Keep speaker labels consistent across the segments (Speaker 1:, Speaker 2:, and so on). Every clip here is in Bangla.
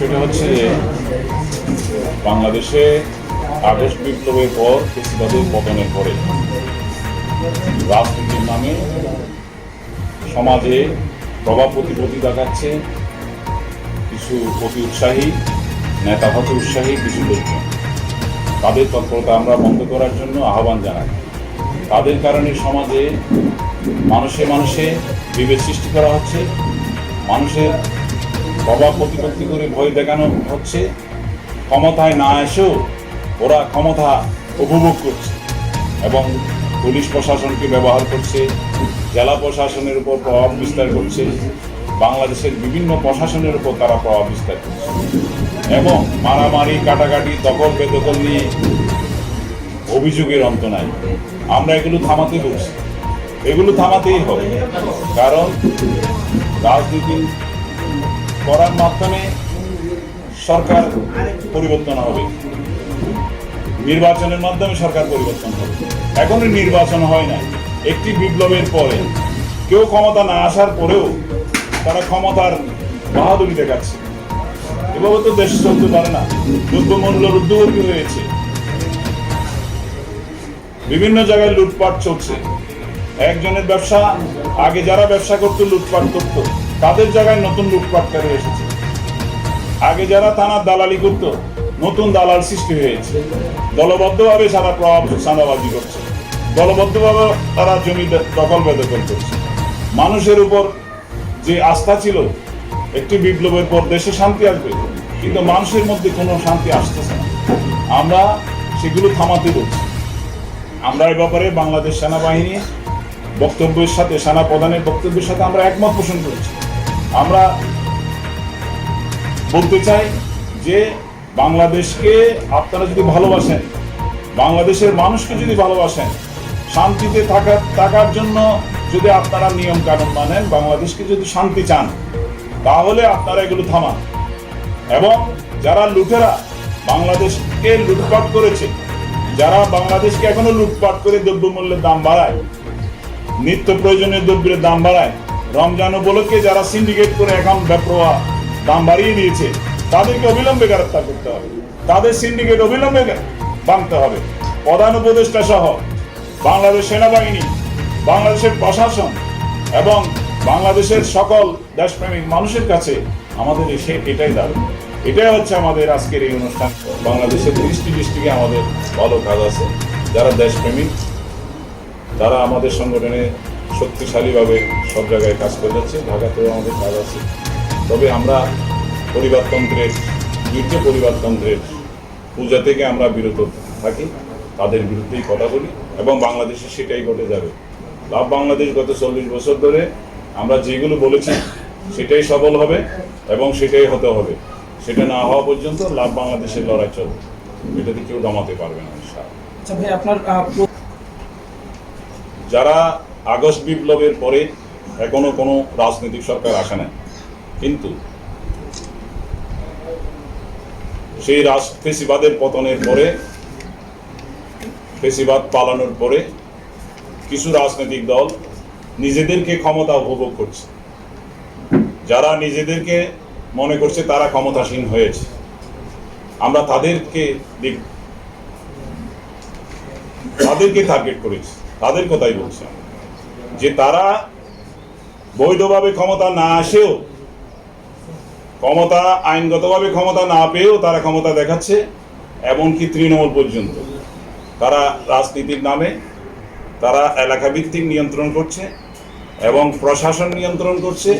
Speaker 1: বিষয়টা হচ্ছে যে বাংলাদেশে আগস্ট বিপ্লবের পর কৃষিবাদের পতনের পরে। রাজনীতির নামে সমাজে প্রভাব প্রতিপত্তি দেখাচ্ছে, কিছু অতি উৎসাহী নেতা হতে উৎসাহী কিছু লোকজন। তাদের তৎপরতা আমরা বন্ধ করার জন্য আহ্বান জানাই। তাদের কারণে সমাজে মানুষে মানুষে বিভেদ সৃষ্টি করা হচ্ছে। মানুষের প্রভাব প্রতিপত্তি করে ভয় দেখানো হচ্ছে। ক্ষমতায় না এসেও ওরা ক্ষমতা উপভোগ করছে এবং পুলিশ প্রশাসনকে ব্যবহার করছে, জেলা প্রশাসনের উপর প্রভাব বিস্তার করছে, বাংলাদেশের বিভিন্ন প্রশাসনের উপর তারা প্রভাব বিস্তার করছে। এবং মারামারি, কাটাকাটি, দখল বেদখল নিয়ে অভিযোগের অন্ত নাই। আমরা এগুলো থামাতে বলছি। এগুলো থামাতেই হবে। কারণ রাজনীতি করার মাধ্যমে সরকার পরিবর্তন হবে। নির্বাচনের মাধ্যমে সরকার পরিবর্তন হবে। এখনও নির্বাচন হয় না। একটি বিপ্লবের পরে কেউ ক্ষমতা না আসার পরেও তারা ক্ষমতার বাহাদুরি দেখাচ্ছে। এভাবে তো দেশ চলতে পারে না। দ্রব্যমূল্য ঊর্ধ্বগতি হয়েছে। বিভিন্ন জায়গায় লুটপাট চলছে। একজনের ব্যবসা, আগে যারা ব্যবসা করতো, লুটপাট করতো। তাদের জায়গায় নতুন লুটপাটকারী এসেছে? আগে যারা থানার দালালি করতো, নতুন দালাল সৃষ্টি হয়েছে। দলবদ্ধভাবে সারা প্রভাব চাঁদাবাজি করছে। দলবদ্ধভাবে তারা জমি দখল বেদখল করছে। মানুষের উপর যে আস্থা ছিল, একটি বিপ্লবের পর দেশে শান্তি আসবে। কিন্তু মানুষের মধ্যে কোনো শান্তি আসতেছে না। আমরা সেগুলো থামাতে বলছি। আমরা এ ব্যাপারে বাংলাদেশ সেনাবাহিনী বক্তব্যের সাথে সেনা প্রধানের বক্তব্যের সাথে আমরা একমত পোষণ করেছি। আমরা বলতে চাই যে বাংলাদেশকে আপনারা যদি ভালোবাসেন, বাংলাদেশের মানুষকে যদি ভালোবাসেন, শান্তিতে থাকার থাকার জন্য যদি আপনারা নিয়ম কানুন মানেন, বাংলাদেশকে যদি শান্তি চান, তাহলে আপনারা এগুলো থামান। এবং যারা লুটেরা বাংলাদেশকে লুটপাট করেছে, যারা বাংলাদেশকে এখনও লুটপাট করে দ্রব্যমূল্যের দাম বাড়ায়, নিত্য প্রয়োজনীয় দ্রব্যের দাম বাড়ায় রমজান উপলক্ষে যারা সিন্ডিকেট করে এখন বেপ্রোয়া দাম বাড়িয়ে দিয়েছে, তাদেরকে অবিলম্বে গ্রেপ্তার করতে হবে। তাদের সিন্ডিকেট অবিলম্বে ভাঙতে হবে। প্রধান উপদেষ্টা সহ বাংলাদেশ সেনাবাহিনী, বাংলাদেশের প্রশাসন এবং বাংলাদেশের সকল দেশপ্রেমিক মানুষের কাছে আমাদের এসে এটাই দাবি। এটাই হচ্ছে আমাদের আজকের এই অনুষ্ঠান। বাংলাদেশের তিরিশটি ডিস্ট্রিক্টে আমাদের ভালো কাজ আছে। যারা দেশপ্রেমিক, তারা আমাদের সংগঠনে শক্তিশালীভাবে সব জায়গায় কাজ করে যাচ্ছে। ঢাকাতেও আমাদের কাজ আছে। তবে আমরা পরিবারতন্ত্রের যুদ্ধ পরিবারতন্ত্রের পূজা থেকে আমরা বিরত থাকি তাদের বিরুদ্ধেই কথা বলি এবং বাংলাদেশে সেটাই ঘটে যাবে। লাভ বাংলাদেশ গত চল্লিশ বছর ধরে আমরা যেগুলো বলেছি সেটাই সফল হবে এবং সেটাই হতে হবে। সেটা না হওয়া পর্যন্ত লাভ বাংলাদেশের লড়াই চলবে। এটাতে কেউ দমাতে পারবে না
Speaker 2: আচ্ছা ভাই আপনার
Speaker 1: যারা আগস্ট বিপ্লবের পরে এখনও কোনো রাজনৈতিক সরকার আসে না কিন্তু সেই রাজ ফেসিবাদের পতনের পরে, ফেসিবাদ পালানোর পরে কিছু রাজনৈতিক দল নিজেদেরকে ক্ষমতা উপভোগ করছে। যারা নিজেদেরকে মনে করছে তারা ক্ষমতাসীন হয়েছে। আমরা তাদেরকে তাদেরকে টার্গেট করেছি। তাদের কথাই বলছি। যে তারা বৈধভাবে ক্ষমতা না আসেও, ক্ষমতা, আইনগতভাবে ক্ষমতা না পেয়েও তারা ক্ষমতা দেখাচ্ছে, এমনকি তৃণমূল পর্যন্ত। তারা রাজনীতির নামে, তারা এলাকা ভিত্তিক নিয়ন্ত্রণ করছে এবং প্রশাসন নিয়ন্ত্রণ করছে,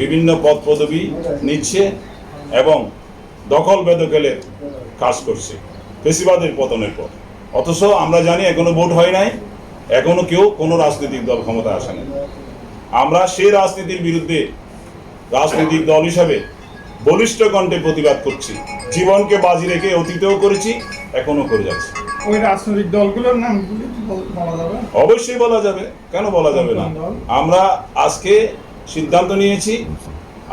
Speaker 1: বিভিন্ন পদ পদবি নিচ্ছে এবং দখল বেদখলের কাজ করছে। ফেসিবাদের পতনের পর। অথচ আমরা জানি এখনও ভোট হয় নাই। এখনও কেউ কোনো রাজনৈতিক দল ক্ষমতা আসে নাই। আমরা সেই রাজনীতির বিরুদ্ধে রাজনৈতিক দল হিসাবে বলিষ্ঠ কণ্ঠে প্রতিবাদ করছি জীবনকে বাজি রেখে অতীতেও করেছি এখনও করে যাচ্ছি।
Speaker 2: ওই রাজনৈতিক দলগুলোর নামগুলি বলা যাবে?
Speaker 1: অবশ্যই বলা যাবে। কেন বলা যাবে না? আমরা আজকে সিদ্ধান্ত নিয়েছি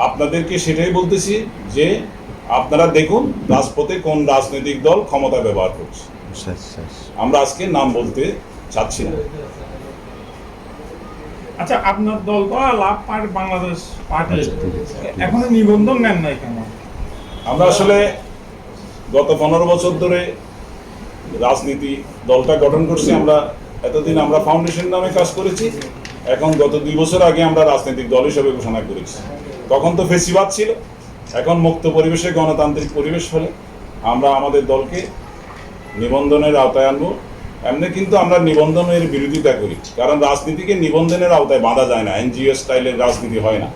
Speaker 1: আপনাদেরকে সেটাই বলতেছি যে আপনারা দেখুন রাজপথে কোন রাজনৈতিক দল ক্ষমতা ব্যবহার করছে। আমরা আজকে নাম বলতে চাচ্ছি না
Speaker 2: আচ্ছা আপনার দল তো লাভ পার্টি বাংলাদেশ পার্টি এখনও নিবন্ধন নেন নাই কেন?
Speaker 1: আমরা আসলে গত পনেরো বছর ধরে রাজনীতি দলটা গঠন করছি আমরা এতদিন আমরা ফাউন্ডেশন নামে কাজ করেছি এখন গত দুই বছর আগে আমরা রাজনৈতিক দল হিসেবে ঘোষণা করেছি। তখন তো ফেসিবাদ ছিল এখন মুক্ত পরিবেশে গণতান্ত্রিক পরিবেশ হলে আমরা আমাদের দলকে নিবন্ধনের আওতায় আনব। এমনি কিন্তু আমরা নিবন্ধনের বিরোধিতা করি। কারণ রাজনীতিকে নিবন্ধনের আওতায় বাঁধা যায় না। এনজিও স্টাইলের রাজনীতি হয় না।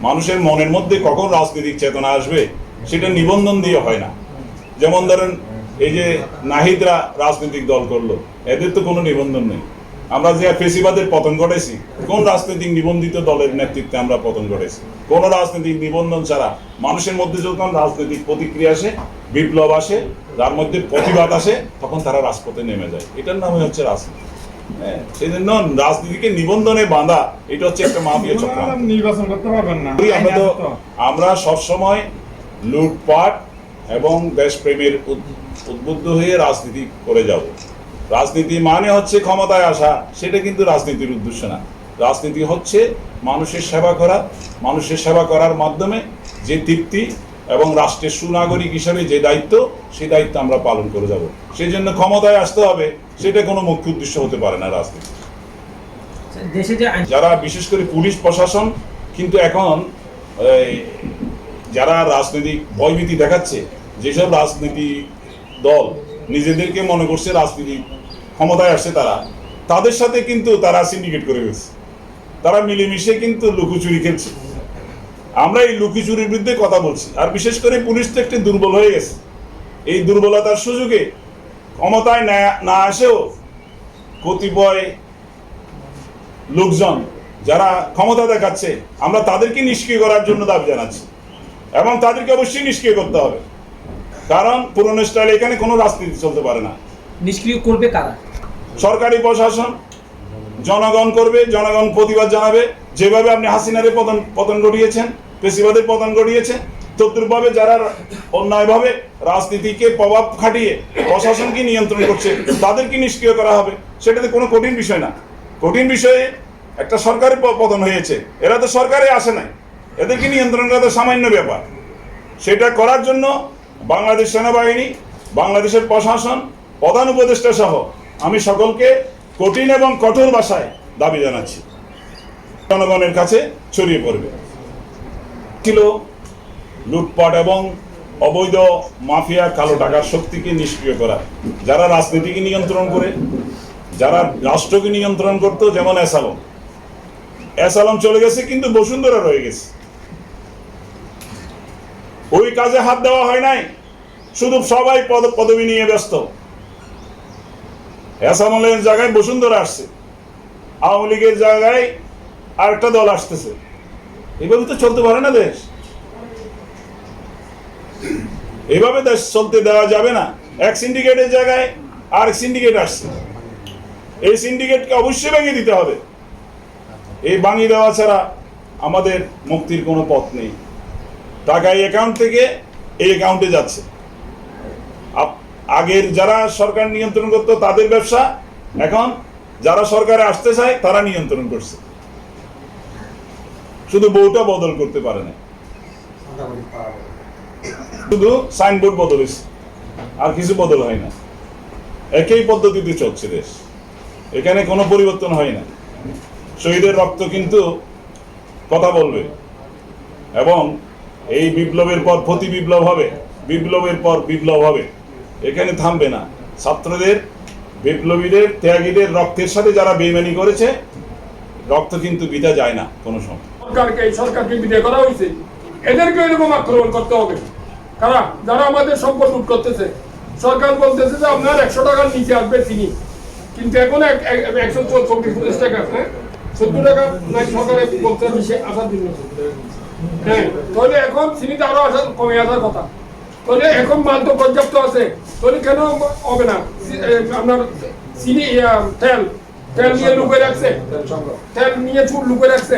Speaker 1: মানুষের মনের মধ্যে কখন রাজনৈতিক চেতনা আসবে, সেটা নিবন্ধন দিয়ে হয় না। যেমন ধরেন, এই যে নাহিদরা রাজনৈতিক দল করল, এদের তো কোনো নিবন্ধন নেই। আমরা যে ফেসিবাদের পতন ঘটেছি কোন রাজনৈতিক নিবন্ধিত দলের নেতৃত্বে আমরা পতন ঘটেছি কোন রাজনৈতিক নিবন্ধন ছাড়া মানুষের মধ্যে যখন রাজনৈতিক প্রতিক্রিয়া আসে বিপ্লব আসে যার মধ্যে প্রতিবাদ আসে তখন তারা রাজপথে নেমে যায়। এটার নামই হচ্ছে রাজনীতি। হ্যাঁ সেই জন্য রাজনীতিকে নিবন্ধনে বাঁধা এটা হচ্ছে একটা মাফিয়া
Speaker 2: নির্বাচন করতে পারবেন না।
Speaker 1: তো। আমরা সবসময় লুটপাট এবং দেশপ্রেমের উদ্বুদ্ধ হয়ে রাজনীতি করে যাব। রাজনীতি মানে হচ্ছে ক্ষমতায় আসা সেটা কিন্তু রাজনীতির উদ্দেশ্য না। রাজনীতি হচ্ছে মানুষের সেবা করা মানুষের সেবা করার মাধ্যমে যে তৃপ্তি এবং রাষ্ট্রের সুনাগরিক হিসাবে যে দায়িত্ব সেই দায়িত্ব আমরা পালন করে যাব। সেই জন্য ক্ষমতায় আসতে হবে সেটা কোনো মুখ্য উদ্দেশ্য হতে পারে না রাজনীতি যারা বিশেষ করে পুলিশ প্রশাসন কিন্তু এখন যারা রাজনৈতিক ভয়ভীতি দেখাচ্ছে যেসব রাজনীতি দল নিজেদেরকে মনে করছে রাজনীতি ক্ষমতায় আসছে তারা। তাদের সাথে কিন্তু তারা সিন্ডিকেট করে গেছে। তারা মিলেমিশে কিন্তু লুকোচুরি খেলছে। আমরা এই লুকিচুরির বিরুদ্ধে কথা বলছি। আর বিশেষ করে পুলিশ তো একটি দুর্বল হয়ে গেছে। এই দুর্বলতার সুযোগে ক্ষমতায় না- আসেও কতিপয় লোকজন যারা ক্ষমতা দেখাচ্ছে, আমরা তাদেরকে নিষ্ক্রিয় করার জন্য দাবি জানাচ্ছি। এবং তাদেরকে অবশ্যই নিষ্ক্রিয় করতে হবে। কারণ পুরনো স্টাইলে এখানে কোনো রাজনীতি চলতে পারে না।
Speaker 3: নিষ্ক্রিয় করবে কারা?
Speaker 1: সরকারি প্রশাসন জনগণ করবে জনগণ প্রতিবাদ জানাবে। যেভাবে আপনি হাসিনারে পতন পতন ঘটিয়েছেন পেশিবাদের পতন ঘটিয়েছেন তদ্রুপভাবে যারা অন্যায়ভাবে রাজনীতিকে প্রভাব খাটিয়ে প্রশাসনকে নিয়ন্ত্রণ করছে তাদেরকে নিষ্ক্রিয় করা হবে সেটাতে কোনো কঠিন বিষয় না। কঠিন বিষয়ে একটা সরকারের পতন হয়েছে এরা তো সরকারে আসে নাই। এদেরকে নিয়ন্ত্রণ করা তো সামান্য ব্যাপার। সেটা করার জন্য বাংলাদেশ সেনাবাহিনী, বাংলাদেশের প্রশাসন, প্রধান উপদেষ্টা সহ আমি সকলকে কঠিন এবং কঠোর ভাষায় দাবি জানাচ্ছি। জনগণের কাছে ছড়িয়ে পড়বে। ছিল লুটপাট এবং অবৈধ মাফিয়া কালো টাকার শক্তিকে নিষ্ক্রিয় করা। যারা রাজনীতিকে নিয়ন্ত্রণ করে, যারা রাষ্ট্রকে নিয়ন্ত্রণ করতো, যেমন এসালম এসালম চলে গেছে, কিন্তু বসুন্ধরা রয়ে গেছে। ওই কাজে হাত দেওয়া হয় নাই। শুধু সবাই পদ, পদবি নিয়ে ব্যস্ত। এসামলের জায়গায় বসুন্ধরা আসছে। আওয়ামী লীগের জায়গায় আরেকটা দল আসতেছে। এভাবে তো চলতে পারে না দেশ। এভাবে দেশ চলতে দেওয়া যাবে না। এক সিন্ডিকেটের জায়গায় আর সিন্ডিকেট আসছে। এই সিন্ডিকেটকে অবশ্যই ভেঙে দিতে হবে। এই ভাঙিয়ে দেওয়া ছাড়া আমাদের মুক্তির কোনো পথ নেই। টাকা এই অ্যাকাউন্ট থেকে এই অ্যাকাউন্টে যাচ্ছে। আগের যারা সরকার নিয়ন্ত্রণ করতো, তাদের ব্যবসা, এখন যারা সরকারে আসতে চায়, তারা নিয়ন্ত্রণ করছে। শুধু বউটা বদল করতে পারে না। শুধু সাইনবোর্ড বদল হয়েছে। আর কিছু বদল হয় না। একই পদ্ধতিতে চলছে দেশ। এখানে কোনো পরিবর্তন হয় না। শহীদের রক্ত কিন্তু কথা বলবে। এবং এই বিপ্লবের পর প্রতি বিপ্লব হবে, বিপ্লবের পর বিপ্লব হবে। এখানে থামবে না। ছাত্রদের, বিপ্লবীদের, ত্যাগীদের রক্তের সাথে যারা বেইমানি করেছে, রক্ত কিন্তু বিদা যায় না কোনো সময়।
Speaker 4: সরকারকে, এই সরকারকে বিদায় করা হয়েছে। এদেরকে এরকম আক্রমণ করতে হবে। কারা? যারা আমাদের সম্পদ লুট করতেছে। সরকার বলতেছে যে আপনার একশো টাকার নিচে আসবে চিনি কিন্তু এখন এক- এক- একশো পঁচিশ টাকা হ্যাঁ? চোদ্দ টাকা নাই সরকারে বলতে আসার জন্য হ্যাঁ তাহলে এখন সিনিতে আরও আসার কমে আসার কথা। তাহলে এখন মাল তো পর্যাপ্ত আছে। তাহলে কেন হবে না? আপনার চিনি তেল। তেল নিয়ে লুকিয়ে রাখছে। তেল নিয়ে চুল লুকিয়ে রাখছে।